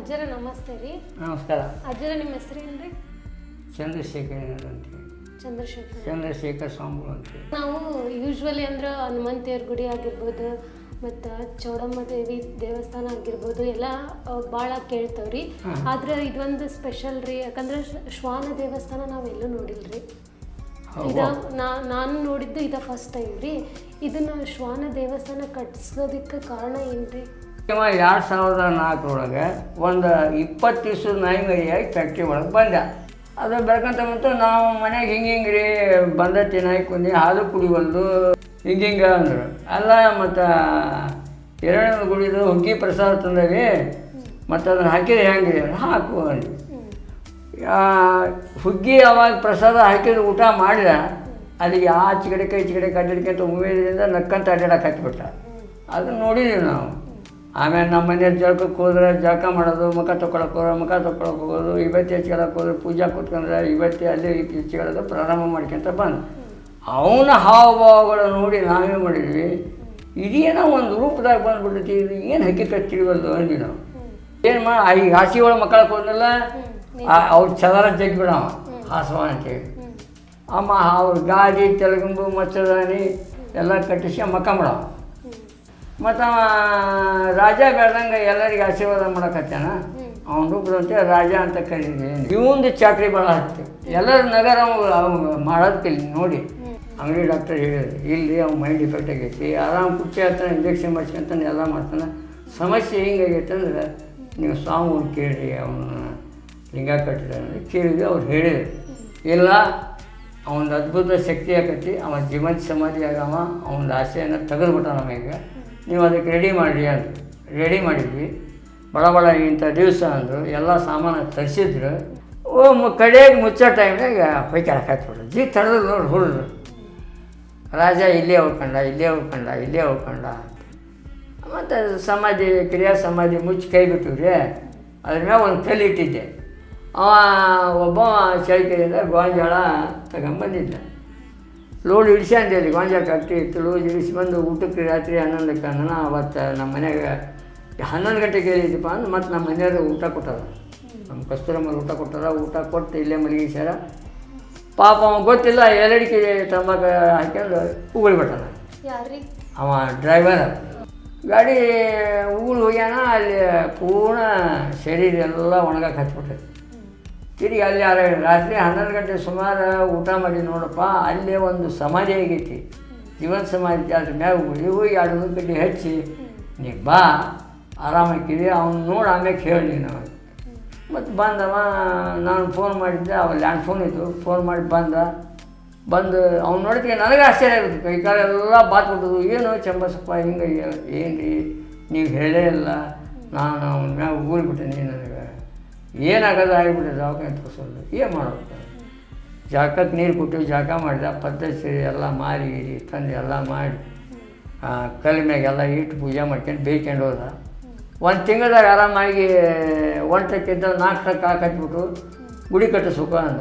ಅಜ್ಜರ ನಮಸ್ತೆ ರೀ. ನಮಸ್ಕಾರ. ಅಜ್ಜರ ನಿಮ್ಮ ಹೆಸರೇನ್ರಿ ಚಂದ್ರಶೇಖರ್ ಅಂತೇಳಿ ಚಂದ್ರಶೇಖರ್. ಚಂದ್ರಶೇಖರ್ ಸ್ವಾಮಿಗಳು ಅಂತೇಳಿ ನಾವು ಯೂಶ್ವಲಿ ಅಂದ್ರೆ ಹನುಮಂತಿಯರ ಗುಡಿ ಆಗಿರ್ಬೋದು ಮತ್ತು ಚೌಡಮ್ಮ ದೇವಿ ದೇವಸ್ಥಾನ ಆಗಿರ್ಬೋದು ಎಲ್ಲ ಭಾಳ ಕೇಳ್ತೇವ್ರಿ. ಆದ್ರೆ ಇದೊಂದು ಸ್ಪೆಷಲ್ ರೀ ಯಾಕಂದ್ರೆ ಶ್ವ- ಶ್ವಾನ ದೇವಸ್ಥಾನ ನಾವೆಲ್ಲೂ ನೋಡಿಲ್ರಿ. ಇದ ನಾನು ನೋಡಿದ್ದು ಇದು ಫಸ್ಟ್ ಟೈಮ್ ರೀ. ಇದನ್ನ ಶ್ವಾನ ದೇವಸ್ಥಾನ ಕಟ್ಸೋದಕ್ಕೆ ಕಾರಣ ಏನ್ರಿ? ಇವ ಎರಡು ಸಾವಿರದ ನಾಲ್ಕರೊಳಗೆ ಒಂದು ಇಪ್ಪತ್ತು ದಿವಸದ ನಾಯಿಮರಿಯಾಗಿ ಫ್ಯಾಕ್ಟ್ರಿ ಒಳಗೆ ಬಂದ. ಅದು ಬೆಳ್ಕೊಂತ ಬಂತು, ನಾವು ಮನೆಗೆ ಹಿಂಗೆ ಹಿಂಗೆ ರೀ ಬಂದತ್ತಿ ನಾಯಿ ಕುಂದಿ, ಹಾಲು ಕುಡಿವಲ್ದು, ಹಿಂಗೆ ಹಿಂಗೆ ಅಂದರು. ಅಲ್ಲ, ಮತ್ತು ಎರಡನೇ ಗುಡಿದು ಹುಗ್ಗಿ ಪ್ರಸಾದ ತಂದವಿ, ಮತ್ತು ಅದನ್ನು ಹಾಕಿದ್ರೆ ಹೆಂಗೆ ರೀ ಹಾಕು ಅಂದ್ವಿ ಹುಗ್ಗಿ ಅವಾಗ ಪ್ರಸಾದ ಹಾಕಿದ್ರೆ ಊಟ ಮಾಡಿದ. ಅಲ್ಲಿಗೆ ಆಚೆ ಕಡೆ ಕೈ ಕಡೆ ಕಡ್ಡಿಡ್ಕೊಂತ ಉಮೇದಿಂದ ನಕ್ಕಂತ ಅಡ್ಡಾಡಕ್ಕೆ ಹಾಕಿಬಿಟ್ಟ ಅದನ್ನ ನೋಡಿದ್ದೀವಿ ನಾವು. ಆಮೇಲೆ ನಮ್ಮ ಮನೆಯಲ್ಲಿ ಜಳಕಕ್ಕೆ ಹೋದ್ರೆ ಜಳಕ ಮಾಡೋದು ಮುಖ ತೊಗೊಳಕ್ಕೆ ಹೋದ್ರೆ ಮುಖ ತೊಗೊಳಕ್ಕೆ ಹೋಗೋದು ಇವತ್ತಿ ಹಚ್ಕೊಳಕ್ಕೆ ಹೋದ್ರೆ ಪೂಜೆ ಕೂತ್ಕೊಂಡ್ರೆ ಇವತ್ತೇ ಅಲ್ಲಿ ಹೆಚ್ಚಿಗೆಳೋದು ಪ್ರಾರಂಭ ಮಾಡ್ಕೊಂತ ಬಂದು. ಅವನ ಹಾವಭಾವಗಳು ನೋಡಿ ನಾವೇ ಮಾಡಿದ್ವಿ? ಇದೇನೋ ಒಂದು ರೂಪದಾಗ ಬಂದ್ಬಿಟ್ಟೈತಿ ಇದು ಏನು ಹಕ್ಕಿಕತ್ ತಿಳಿವಲ್ದು ಅಂದ್ವಿ ನಾವು. ಏನು ಮಾ ಈಗ ಹಾಸಿ ಒಳಗೆ ಮಕ್ಕಳ ಹೋದ್ನಲ್ಲ ಅವ್ರು ಚದರ ಜಗ್ಬಿಡ ಹಾಸವ ಅಂತೇಳಿ ಅಮ್ಮ ಅವ್ರ ಗಾಡಿ ತೆಲಗುಂಬು ಮಚ್ಚದಾನಿ ಎಲ್ಲ ಕಟ್ಟಿಸಿ ಮಕ್ಕ ಮಾಡವ ಮತ್ತು ಅವ ರಾಜ ಬೆಳ್ದಂಗೆ ಎಲ್ಲರಿಗೆ ಆಶೀರ್ವಾದ ಮಾಡಕತ್ತಾನ? ಅವನ ರೂಪದಂತೆ ರಾಜ ಅಂತ ಕರೀತೀನಿ ಇವಂದು ಚಾಕ್ರಿ ಭಾಳ ಹತ್ತಿ. ಎಲ್ಲರ ನಗರ ಮಾಡೋದಕ್ಕಿಲ್ಲ ನೋಡಿ. ಅಂಗಡಿ ಡಾಕ್ಟರ್ ಹೇಳಿದ್ರು. ಇಲ್ಲಿ ಅವ್ನ ಮೈಂಡ್ ಇಫೆಕ್ಟ್ ಆಗೈತಿ. ಆರಾಮ್ ಕುಟ್ಟಿ ಹತ್ತಾನೆ ಇಂಜೆಕ್ಷನ್ ಮಾಡ್ಸ್ಕೊಂತಾನೆ ಎಲ್ಲ ಮಾಡ್ತಾನೆ. ಸಮಸ್ಯೆ ಹಿಂಗಾಗೈತೆ ಅಂದ್ರೆ ನೀವು ಸ್ವಾಮಿ ಕೇಳಿರಿ ಅವನ ಲಿಂಗ ಕಟ್ಟಿದ ಕೇಳಿದ್ವಿ ಅವ್ರು ಹೇಳಿದ್ರು. ಇಲ್ಲ ಅವನ ಅದ್ಭುತ ಶಕ್ತಿ ಆಕತಿ ಅವನ ಜೀವನ ಸಮಾಧಿ ಆಗವ ಅವನ ಆಸೆಯನ್ನು ತೆಗೆದುಬಿಟ್ಟ ನಮಗೆ ನೀವು ಅದಕ್ಕೆ ರೆಡಿ ಮಾಡಿರಿ ಅಂತ. ರೆಡಿ ಮಾಡಿದ್ವಿ. ಬಡ ಬಡ ಇಂಥ ದಿವಸ ಅಂದರು, ಎಲ್ಲ ಸಾಮಾನು ತರಿಸಿದ್ರು. ಓ ಕಡೆಗೆ ಮುಚ್ಚೋ ಟೈಮ್ನಾಗ ಹೊಯ್ಕೊಳಕ್ಕೆ ಹತ್ಬಿಟ್ರು ಜಿ ತಡೆದ್ರು ನೋಡಿ ಹುಡುದ್ರು ರಾಜ ಇಲ್ಲೇ ಉಳ್ಕೊಂಡ ಇಲ್ಲೇ ಉಳ್ಕೊಂಡ ಇಲ್ಲೇ ಉಳ್ಕೊಂಡ ಮತ್ತು ಸಮಾಧಿ, ಕ್ರಿಯಾ ಸಮಾಧಿ ಮುಚ್ಚಿ ಕೈ ಬಿಟ್ಟಿವ್ರಿ. ಅದ್ರ ಮ್ಯಾಗ ಒಂದು ಕಲ್ಲು ಇಟ್ಟಿದ್ದೆ. ಅವ ಒಬ್ಬ ಚಳಿಕೆಯಿಂದ ಗೋಂಜಾಳ ತಗೊಂಬಂದಿದ್ದ. ಲೋಡ್ ಇಳಿಸ್ಕೊಂಡೇಳಿ ಗೋಂಜಾಳ ಕಟ್ಟಿ ಇತ್ತು ಲೋಡ್ ಇಳಿಸಿ ಬಂದು ಊಟಕ್ಕೆ ರಾತ್ರಿ ಹನ್ನೊಂದಕ್ಕೆ ನಾನು ಅವತ್ತು ನಮ್ಮ ಮನೆಯಾಗ ಹನ್ನೊಂದು ಗಂಟೆಗೆ ಹೇಳಿದ್ದಪ್ಪ ಅಂದ್ರೆ ಮತ್ತು ನಮ್ಮ ಮನೆಯವ್ರು ಊಟ ಕೊಟ್ಟಾರ. ನಮ್ಮ ಕಸ್ತೂರಮ್ಮಲ್ಲಿ ಊಟ ಕೊಟ್ಟಾರ ಊಟ ಕೊಟ್ಟು ಇಲ್ಲೇ ಮಲಗಿಸ್ಯಾರ ಪಾಪ ಅವ ಗೊತ್ತಿಲ್ಲ ಎರಡಿಕೆ ತಂಬಾಕ ಹಾಕ್ಯಂಡು ಉಗುಳ್ಬಿಟ್ಟಾನ ಅವ ಡ್ರೈವರ್ ಗಾಡಿ ಉಗುಳು ಹೋಗ್ಯಾನ ಅಲ್ಲಿ ಪೂರ್ಣ ಶರೀರ ಎಲ್ಲ ಒಣಗಕ್ಕೆ ಹತ್ಬಿಟ್ಟೈತಿ. ತಿರುಗಿ ಅಲ್ಲಿ ರಾತ್ರಿ ಹನ್ನೊಂದು ಗಂಟೆ ಸುಮಾರು ಊಟ ಮಾಡಿ ನೋಡಪ್ಪ, ಅಲ್ಲೇ ಒಂದು ಸಮಾಧಿ ಆಗೈತಿ ಜೀವನ ಸಮಾಧಿ ಅದ್ರ ಮ್ಯಾಗ ಹೋಗಿ ಎರಡು ಕಡ್ಡಿ ಹಚ್ಚಿ, ನೀ ಬಾ ಆರಾಮಾಕಿರಿ ಅವ್ನು ನೋಡಿ ಆಮ್ಯಾಕೆ ಹೇಳಿ ನೀನು ಮತ್ತು ಬಂದವ, ನಾನು ಫೋನ್ ಮಾಡಿದ್ದೆ, ಅವ ಲ್ಯಾಂಡ್ ಫೋನ್ ಇತ್ತು ಫೋನ್ ಮಾಡಿ ಬಂದ. ಬಂದು ಅವ್ನು ನೋಡಿದ್ರೆ ನನಗೆ ಆಶ್ಚರ್ಯ ಆಗುತ್ತೆ, ಕೈ ಕಾಲೆಲ್ಲ ಬಾತ್ಬಿಟ್ಟದು ಏನು ಚಂಬಸಪ್ಪ ಹಿಂಗೆ ಏನು ರೀ ನೀವು ಹೇಳೇ ಇಲ್ಲ, ನಾನು ಅವ್ನ ಮ್ಯಾಗ ಉಗುಳ್ಬಿಟ್ಟೆ ನನಗೆ. ಏನಾಗೋದು ಆಗಿಬಿಟ್ಟೆ ದವಾಖಾನೆ ತೋರಿಸೋದು? ಏನು ಮಾಡೋದು? ಜಾಕಕ್ಕೆ ನೀರು ಕೊಟ್ಟು ಜಾಕ ಮಾಡಿದ ಪದ್ಧತಿ ಎಲ್ಲ ಮಾರಿ ಇರಿ ತಂದು ಎಲ್ಲ ಮಾಡಿ ಆ, ಕಲ್ಲು ಮ್ಯಾಗೆಲ್ಲ ಇಟ್ಟು ಪೂಜೆ ಮಾಡ್ಕೊಂಡು ಬೇಯ್ಕೊಂಡು ಹೋದ. ಒಂದು ತಿಂಗಳದಾಗ ಆರಾಮಾಗಿ ಒಂಟಕ್ಕಿದ್ದ ಟಕ್ಕಿದ್ದ ನಾಲ್ಕು ಟಕ್ಕ ಹಾಕತ್ಬಿಟ್ಟು ಗುಡಿ ಕಟ್ಟಿಸ್ಬೇಕು ಅಂದ.